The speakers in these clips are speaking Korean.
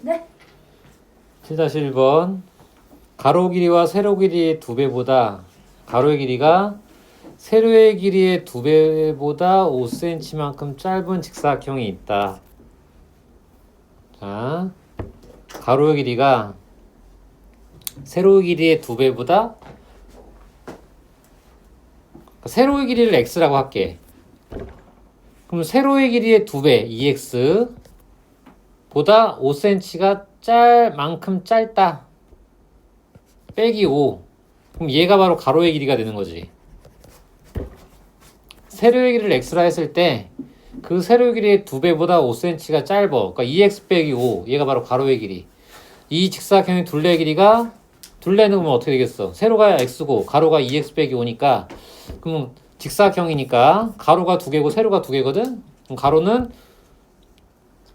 네. 7-1번 가로 길이와 세로 길이의 두 배보다 가로의 길이가 세로의 길이의 두 배보다 5cm만큼 짧은 직사각형이 있다. 자, 가로의 길이가 세로의 길이의 두 배보다 세로의 길이를 x라고 할게. 그럼 세로의 길이의 두 배, 2x 보다 5cm가 짤 만큼 짧다. 빼기 5. 그럼 얘가 바로 가로의 길이가 되는 거지. 세로의 길이를 x라 했을 때 그 세로의 길이의 두 배보다 5cm가 짧아. 그러니까 2x 빼기 5. 얘가 바로 가로의 길이. 이 직사각형의 둘레의 길이가 둘레는 그러면 어떻게 되겠어? 세로가 x고 가로가 2x 빼기 5니까 그럼 직사각형이니까 가로가 두 개고 세로가 두 개거든. 그럼 가로는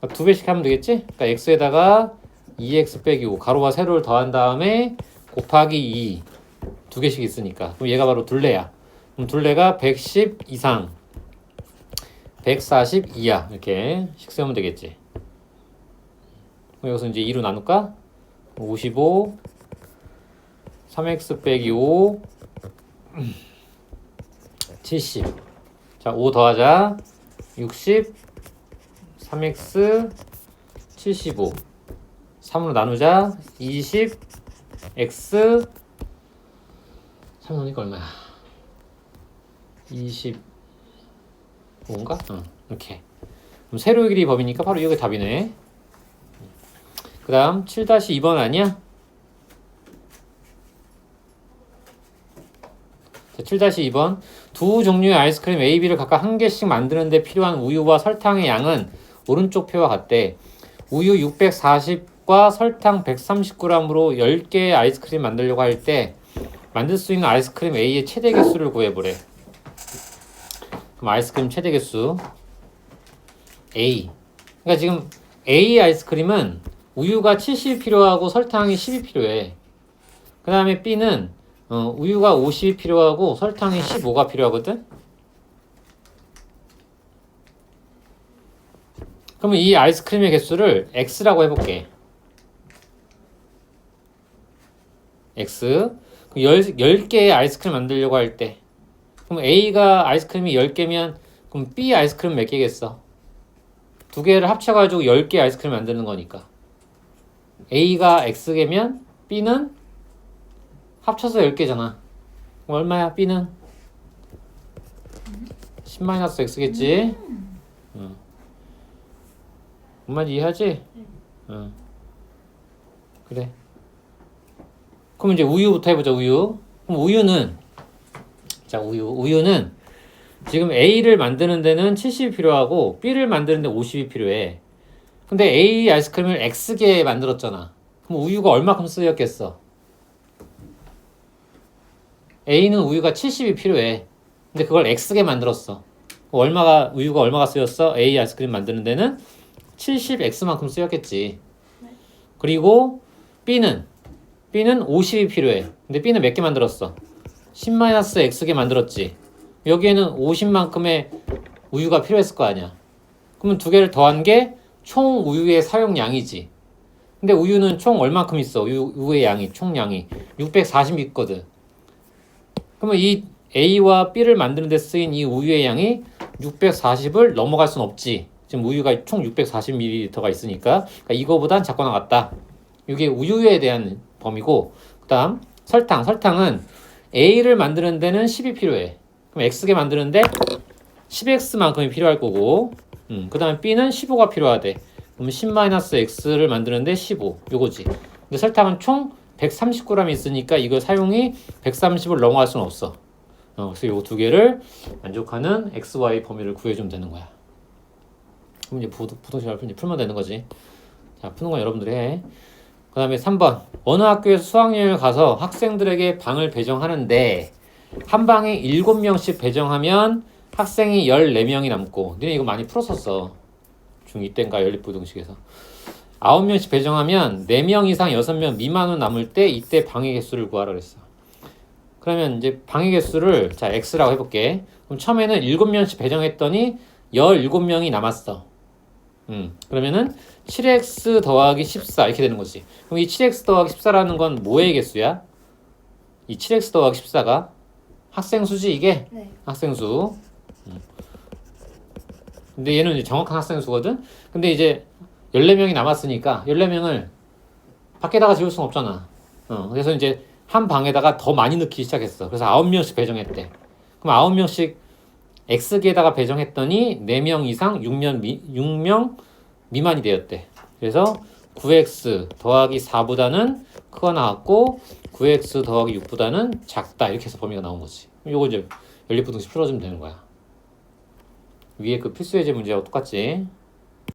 두 배씩 하면 되겠지? 그러니까 x에다가 2x 빼기 5 가로와 세로를 더한 다음에 곱하기 2 두 개씩 있으니까 그럼 얘가 바로 둘레야. 그럼 둘레가 110 이상 140 이하 이렇게 식 세우면 되겠지. 여기서 이제 2로 나눌까? 55 3x 빼기 5 70 자, 5 더하자 60 3x 75 3으로 나누자 20 x 3 나누니까 얼마야? 25인가? 응, 이렇게 그럼 세로의 길이 법이니까 바로 이게 답이네 그 다음 7-2번 아니야? 자, 7-2번 두 종류의 아이스크림 A, B를 각각 한 개씩 만드는 데 필요한 우유와 설탕의 양은 오른쪽 표와 같대. 우유 640과 설탕 130g으로 10개의 아이스크림 만들려고 할 때 만들 수 있는 아이스크림 A의 최대 개수를 구해보래. 그럼 아이스크림 최대 개수 A. 그러니까 지금 A 아이스크림은 우유가 70이 필요하고 설탕이 10이 필요해. 그 다음에 B는 어, 우유가 50이 필요하고 설탕이 15가 필요하거든? 그러면 이 아이스크림의 개수를 x라고 해볼게. x. 10, 10개의 아이스크림 만들려고 할 때. 그럼 A가 아이스크림이 10개면 그럼 B 아이스크림 몇 개겠어? 두 개를 합쳐가지고 10개 아이스크림 만드는 거니까. A가 X개면 B는 합쳐서 10개잖아. 그럼 얼마야? B는? 10-X겠지? 응. 엄마 이해하지? 응. 그래. 그럼 이제 우유부터 해보자, 우유. 그럼 우유는, 자, 우유. 우유는 지금 A를 만드는 데는 70이 필요하고 B를 만드는 데 50이 필요해. 근데 A 아이스크림을 X개 만들었잖아. 그럼 우유가 얼마큼 쓰였겠어? A는 우유가 70이 필요해. 근데 그걸 X개 만들었어. 얼마가 우유가 얼마가 쓰였어? A 아이스크림 만드는 데는 70X만큼 쓰였겠지. 그리고 B는 B는 50이 필요해. 근데 B는 몇 개 만들었어? 10-X개 만들었지. 여기에는 50만큼의 우유가 필요했을 거 아니야. 그러면 두 개를 더한 게 총 우유의 사용량이지. 근데 우유는 총 얼마큼 있어? 우유, 우유의 양이 총 양이 640 있거든. 그러면 이 A와 B를 만드는 데 쓰인 이 우유의 양이 640을 넘어갈 순 없지. 지금 우유가 총 640ml가 있으니까 그러니까 이거보단 작거나 같다. 이게 우유에 대한 범위고 그다음 설탕. 설탕은 A를 만드는 데는 10이 필요해. 그럼 X개 만드는데 10X만큼이 필요할 거고 음, 그 다음에 B는 15가 필요하대. 그럼 10-X를 만드는데 15 요거지. 근데 설탕은 총 130g 있으니까 이거 사용이 130을 넘어갈 수는 없어. 어, 그래서 요 두 개를 만족하는 XY 범위를 구해주면 되는 거야. 그럼 이제 부도, 부동식 이제 풀면 되는 거지. 자, 푸는 건 여러분들이 해. 그 다음에 3번. 어느 학교에서 수학여행을 가서 학생들에게 방을 배정하는데, 한 방에 7명씩 배정하면 학생이 14명이 남고, 너네 이거 많이 풀었었어. 중2 때인가 연립부동식에서. 9명씩 배정하면 4명 이상 6명 미만으로 남을 때 이때 방의 개수를 구하라 그랬어. 그러면 이제 방의 개수를 자 x라고 해볼게. 그럼 처음에는 7명씩 배정했더니 17명이 남았어. 음, 그러면은 7x 더하기 14 이렇게 되는 거지. 그럼 이 7x 더하기 14라는 건 뭐의 개수야? 이 7x 더하기 14가 학생 수지 이게 네. 학생 수. 음. 근데 얘는 이제 정확한 학생 수거든. 근데 이제 14명이 남았으니까 14명을 밖에다가 지울 수는 없잖아. 어, 그래서 이제 한 방에다가 더 많이 넣기 시작했어. 그래서 9명씩 배정했대. 그럼 9명씩 X기에다가 배정했더니 4명 이상 6명, 미, 6명 미만이 되었대. 그래서 9X 더하기 4보다는 크가 나왔고 9X 더하기 6보다는 작다. 이렇게 해서 범위가 나온 거지. 요거 이제 연립부등식 풀어주면 되는 거야. 위에 그 필수 예제 문제하고 똑같지.